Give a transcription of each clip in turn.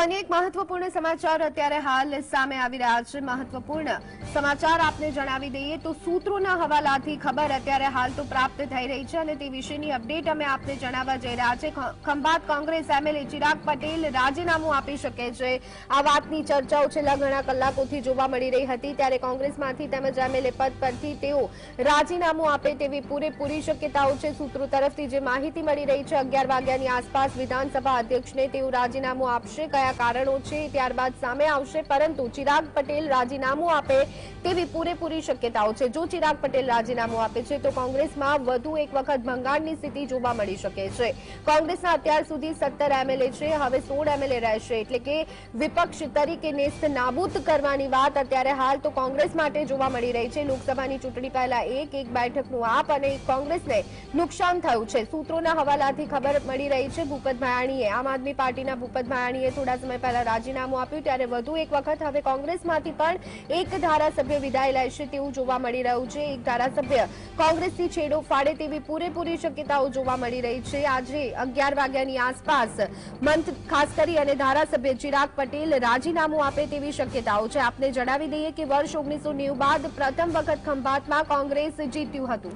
અન્ય એક મહત્વપૂર્ણ સમાચાર અત્યારે હાલ સામે આવી રહ્યા છે. મહત્વપૂર્ણ સમાચાર આપને જણાવી દઈએ તો સૂત્રોના હવાલાથી ખબર અત્યારે હાલ તો પ્રાપ્ત થઈ રહી છે અને તે વિશેની અપડેટ અમે આપને જણાવવા જઈ રહ્યા છે. ખંભાત કોંગ્રેસ એમએલએ ચિરાગ પટેલ રાજીનામું આપી શકે છે. આ વાતની ચર્ચાઓ છેલ્લા ઘણા કલાકોથી જોવા મળી રહી હતી. ત્યારે કોંગ્રેસમાંથી તેમજ એમએલએ પદ પરથી તેઓ રાજીનામું આપે તેવી પૂરેપૂરી શક્યતાઓ છે સૂત્રો તરફથી. જે માહિતી મળી રહી છે, અગિયાર વાગ્યાની આસપાસ વિધાનસભા અધ્યક્ષને તેઓ રાજીનામું આપશે. કયા કારણો છે, ત્યારબાદ સામે આવશે, પરંતુ ચિરાગ પટેલ રાજીનામું આપે તેવી પૂરેપૂરી શક્યતાઓ છે. જો ચિરાગ પટેલ રાજીનામું આપે છે, તો કોંગ્રેસમાં વધુ એક વખત ભંગાણની સ્થિતિ જોવા મળી શકે છે. કોંગ્રેસના અત્યાર સુધી સત્તર એમએલએ છે, હવે સોળ એમએલએ રહેશે. એટલે કે વિપક્ષ તરીકે નેસ્ત નાબૂદ કરવાની વાત અત્યારે હાલ તો કોંગ્રેસ માટે જોવા મળી રહી છે. લોકસભાની ચૂંટણી પહેલા એક એક બેઠકનું આપ અને કોંગ્રેસને નુકસાન થયું છે. સૂત્રોના હવાલાથી ખબર મળી રહી છે, ભૂપત ભાયાણીએ, આમ આદમી પાર્ટીના ભૂપત ભાયાણીએ થોડા સમય પહેલા રાજીનામું આપ્યું, ત્યારે વધુ એક વખત હવે કોંગ્રેસમાંથી પણ એક ધારાસભ્ય વિદાય લેશે તેવું જોવા મળી રહ્યું છે. એક ધારાસભ્ય કોંગ્રેસથી છેડો ફાડે તેવી પૂરેપૂરી શક્યતાઓ જોવા મળી રહી છે. આજે અગિયાર વાગ્યાની આસપાસ મંથ ખાસ કરી અને ધારાસભ્ય ચિરાગ પટેલ રાજીનામું આપે તેવી શક્યતાઓ છે. આપને જણાવી દઈએ કે વર્ષ ઓગણીસો બાદ પ્રથમ વખત ખંભાતમાં કોંગ્રેસ જીત્યું હતું.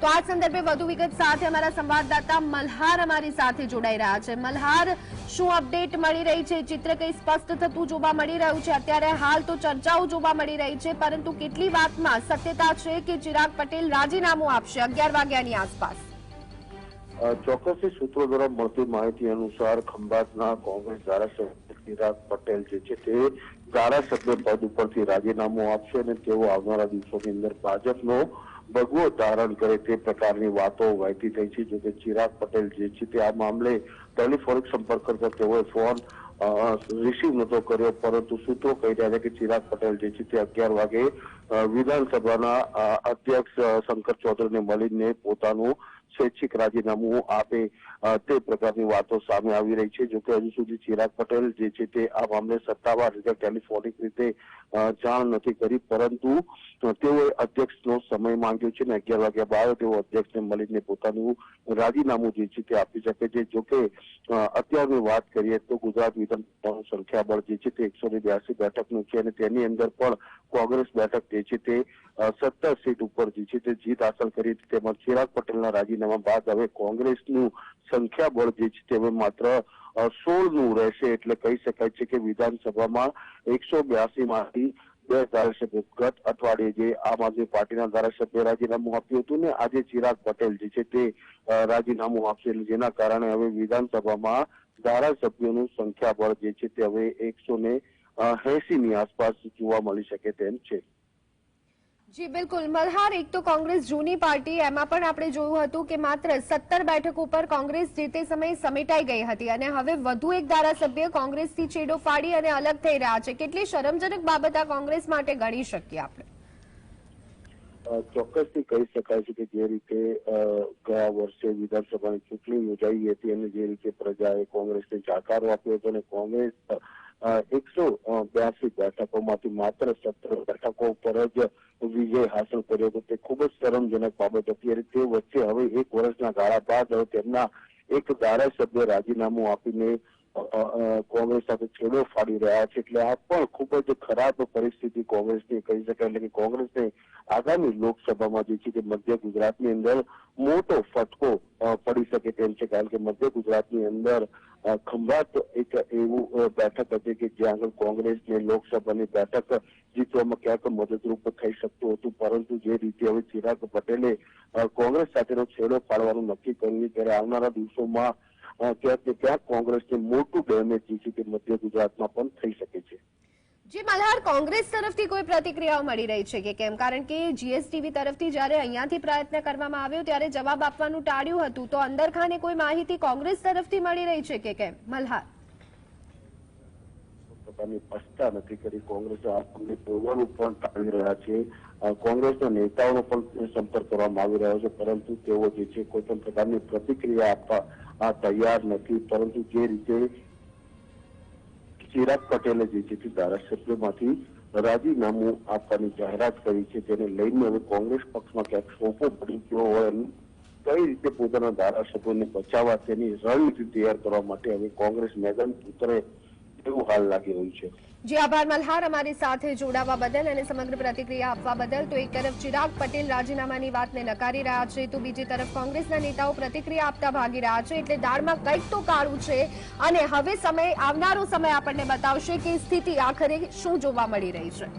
તો આ સંદર્ભે વધુ વિગત સાથે અમારા સંવાદદાતા મલ્હાર અમારી સાથે જોડાઈ રહ્યા છે. મલ્હાર, શું અપડેટ મળી રહી છે? ચિત્ર કઈ સ્પષ્ટ થતું જોવા મળી રહ્યું છે? અત્યારે હાલ તો ચર્ચાઓ જોવા મળી રહી છે, પરંતુ કેટલી વાતમાં સત્યતા છે કે ચિરાગ પટેલ રાજીનામું આપશે અગિયાર વાગ્યાની આસપાસ? ચોક્કસથી સૂત્રો દ્વારા મળતી માહિતી અનુસાર ખંભાતના કોંગ્રેસ ધારાસભ્ય ચિરાગ પટેલ જે છે તે ધારાસભ્ય પદ ઉપરથી રાજીનામું આપશે અને તેઓ આવનારા દિવસોની અંદર ભાજપનો ભગવો ધારણ કરે તે પ્રકારની વાતો વહેતી થઈ છે. જોકે ચિરાગ પટેલ જે છે તે આ મામલે ટેલિફોનિક સંપર્ક કરતા તેઓએ ફોન રિસીવ નહોતો કર્યો. પરંતુ સૂત્રો કહી રહ્યા છે કે ચિરાગ પટેલ જે છે તે અગિયાર વાગે વિધાનસભાના અધ્યક્ષ શંકર ચૌધરીને મળીને પોતાનું સ્વૈચ્છિક રાજીનામું આપે તે પ્રકારની વાતો સામે આવી રહી છે. જોકે હજુ સુધી ચિરાગ પટેલ જે છે તે આ મામલે સત્તાવાર રીતે ટેલિફોનિક રીતે જાણ નથી કરી, પરંતુ તેઓએ અધ્યક્ષનો સમય માંગ્યો છે ને અગિયાર વાગ્યા બાદ તેઓ અધ્યક્ષને મળીને પોતાનું રાજીનામું જે છે તે આપી શકે છે. જોકે અત્યારની વાત કરીએ તો ગુજરાત વિધાનસભાનું સંખ્યાબળ જે છે તે એકસો ને બ્યાસી બેઠકનું છે અને તેની અંદર પણ કોંગ્રેસ બેઠક જે છે તે સત્તર સીટ ઉપર જે છે તે જીત હાંસલ કરી હતી. તેમાં ચિરાગ પટેલના રાજીનામા બાદ હવે કોંગ્રેસનું સંખ્યાબળ જે છે તે હવે માત્ર સોળનું રહેશે એટલે કહી શકાય છે કે વિધાનસભામાં એકસો બ્યાસી માંથી બે ધારાસભ્ય ગત અઠવાડિયે જે આમ આદમી પાર્ટીના ધારાસભ્ય રાજીનામું આપ્યું હતું ને, આજે ચિરાગ પટેલ જે છે તે રાજીનામું આપશે એટલે જેના કારણે હવે વિધાનસભામાં ધારાસભ્યોનું સંખ્યાબળ જે છે તે હવે એકસો ને એસી ની આસપાસ જોવા મળી શકે તેમ છે. જી, બિલકુલ. મલ્હાર, એક તો કોંગ્રેસ જૂની પાર્ટી, એમાં પણ આપણે જોયું હતું કે માત્ર સત્તર બેઠક ઉપર કોંગ્રેસ જે તે સમયે સમેટાઈ ગઈ હતી અને હવે વધુ એક ધારાસભ્ય કોંગ્રેસથી છેડો ફાડી અને અલગ થઈ રહ્યા છે. કેટલી શરમજનક બાબત આ કોંગ્રેસ માટે ગણી શકીએ આપણે? ચોક્કસથી કહી શકાય છે કે જે રીતે ગયા વર્ષે વિધાનસભાની ચૂંટણી યોજાઈ હતી અને જે રીતે પ્રજાએ કોંગ્રેસને જાકારો આપ્યો હતો અને કોંગ્રેસ એકસો બ્યાસી બેઠકોમાંથી માત્ર સત્તર બેઠકો પર જ વિજય હાંસલ કર્યો હતો. તે ખૂબ જ શરમજનક બાબત હતી. અને તે વચ્ચે હવે એક વર્ષના ગાળા બાદ તેમના એક ધારાસભ્ય રાજીનામું આપીને કોંગ્રેસ સાથે છેડો ફાડી રહ્યા છે એટલે આ પણ ખૂબ જ ખરાબ પરિસ્થિતિ કોંગ્રેસની કહી શકાય એટલે કે કોંગ્રેસને આગામી લોકસભામાં જે છે તે મધ્ય ગુજરાતની અંદર મોટો ફટકો પડી શકે તેમ છે. કારણ કે મધ્ય ગુજરાતની અંદર ખંભાત એક એવું બેઠક હતી કે જ્યાં આગળ કોંગ્રેસને લોકસભાની બેઠક જીતવામાં ક્યાંક મદદરૂપ થઈ શકતું હતું. પરંતુ જે રીતે હવે ચિરાગ પટેલે કોંગ્રેસ સાથેનો છેડો પાડવાનું નક્કી કર્યું ત્યારે આવનારા દિવસોમાં ક્યાંક ને ક્યાંક કોંગ્રેસને મોટું ડેમેજ જે છે તે મધ્ય ગુજરાતમાં પણ થઈ શકે છે. જે મલ્હાર કોંગ્રેસ તરફથી કોઈ પ્રતિક્રિયાઓ મળી રહી છે કે કેમ? કારણ કે જીએસટીવી તરફથી જ્યારે અહીંયાથી પ્રયત્ન કરવામાં આવ્યો, ત્યારે જવાબ આપવાનું ટાળ્યું હતું. તો અંદરખાને કોઈ માહિતી કોંગ્રેસ તરફથી મળી રહી છે કે કેમ? મલ્હાર પોતાની પસ્તા નથી કરી. કોંગ્રેસે આ અંગે પણ ટાળી રહ્યા છે. કોંગ્રેસના નેતાઓનો પણ સંપર્ક કરવામાં આવી રહ્યો છે. પરંતુ તેઓ જે છે કોઈ પણ પ્રકારની પ્રતિક્રિયા આપવા તૈયાર નથી. પરંતુ જે રીતે ચિરાગ પટેલે જે છે તે ધારાસભ્યમાંથી રાજીનામું આપવાની જાહેરાત કરી છે, તેને લઈને હવે કોંગ્રેસ પક્ષમાં ક્યાંક સોંપો પડી ગયો હોય કઈ રીતે પોતાના ધારાસભ્યોને બચાવવા તેની રણનીતિ તૈયાર કરવા માટે હવે કોંગ્રેસ મેદાન ઉતરે એવું હાલ લાગી રહ્યું છે. જી, આભાર, મલ્હાર. અમારી સાથે જોડાવા બદલ અને સમગ્ર પ્રતિક્રિયા આપવા બદલ તો એક તરફ ચિરાગ પટેલ રાજીનામાની વાતને નકારી રહ્યા છે, તો બીજી તરફ કોંગ્રેસના નેતાઓ પ્રતિક્રિયા આપતા ભાગી રહ્યા છે, એટલે દાળમાં કંઈક તો કાળું છે. અને હવે સમય, આવનારો સમય આપણને બતાવશે કે સ્થિતિ આખરે શું જોવા મળી રહી છે.